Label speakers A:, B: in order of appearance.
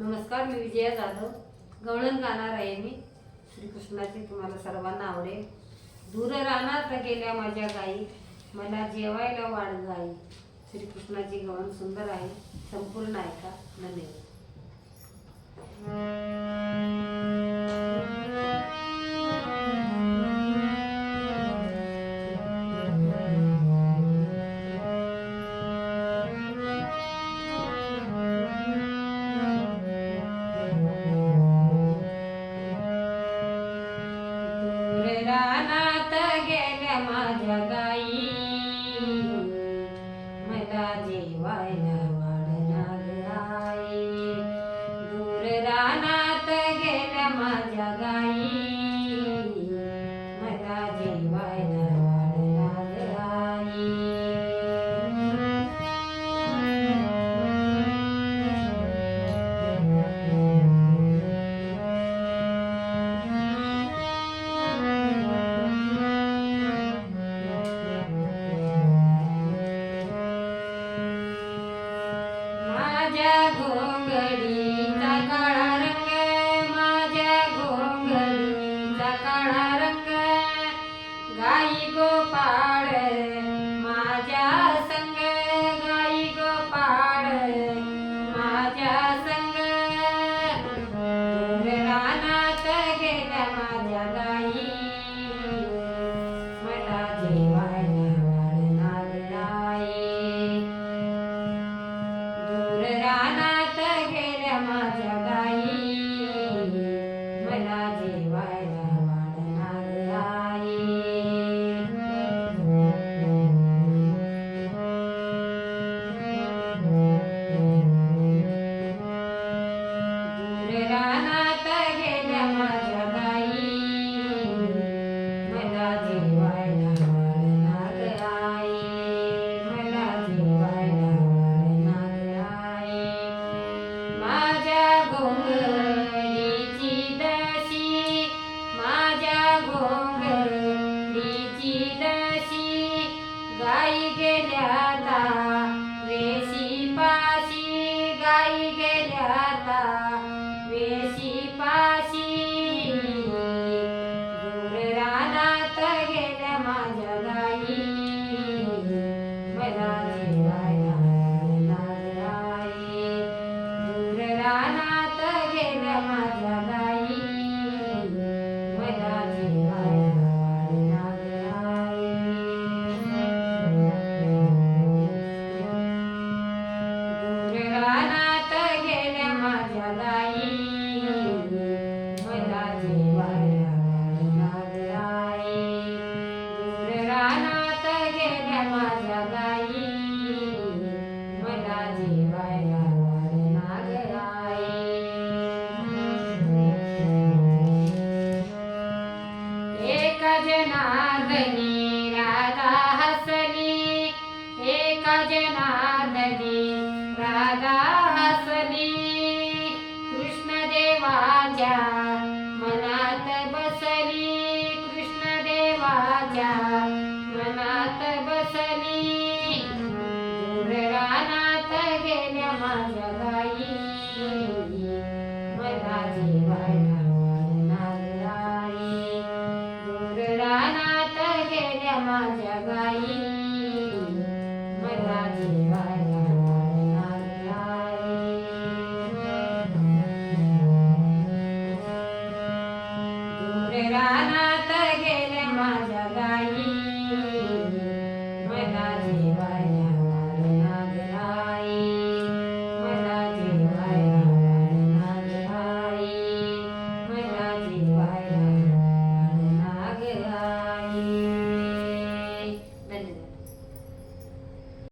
A: नमस्कार मी विजया जाधव. गवळण गाणार आहे मी. श्रीकृष्णाची तुम्हाला सर्वांना आवडेल. दूर रानात गेल्या माझ्या गाई. मला जेवायला वाढ गाई. श्रीकृष्णाची गवळण सुंदर आहे. संपूर्ण ऐका. धन्यवाद. माझ्या गाई मला जेवायला वाढणार आई दूर रानात गेल्या माझ्या गाई माझ्या घोंगडीचा काळा रंग माझ्या घोंगडीचा काळा रंग. गाई गोपाळ आई गाई गेल्या वेशी पाशी. दूर रानात गेल्या माझ्या गाई. मला जेवायला दूर रानात गेल्या माझ्या जनार्दनी राधा हसली एका जनार्दनी राधा हसली कृष्णदेवाच्या मनात बसली कृष्णदेवाच्या मनात बसली दूर रानात गेल्या माझ्या गाई माझ्या गाई मला जेवायला दूर रानात गेले माझ्या गाई मला जेवायला